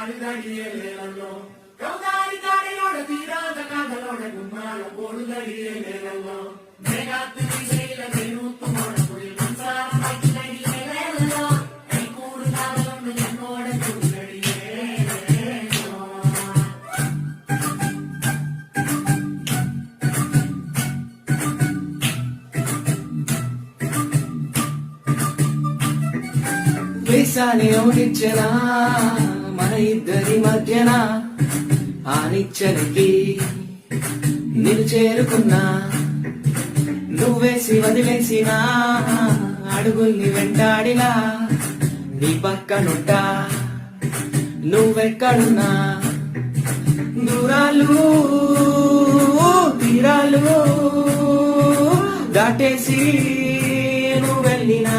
ಗಾಳಿ ದಾಳಿಯಲ್ಲೇನಲ್ಲೋ ಕೌದಾರಿ ಗಾಳಿಯೋಡ ತೀರಾದ మన ఇద్దరి మధ్యన ఆ నిచ్చనికి నిన్ను చేరుకున్నా. నువ్వేసి వదిలేసిన అడుగుల్ని వెంటాడిలా నీ పక్కనుంటా నువ్వెక్కడున్నా? దూరాలు తీరాలు దాటేసి నువ్వు వెళ్ళినా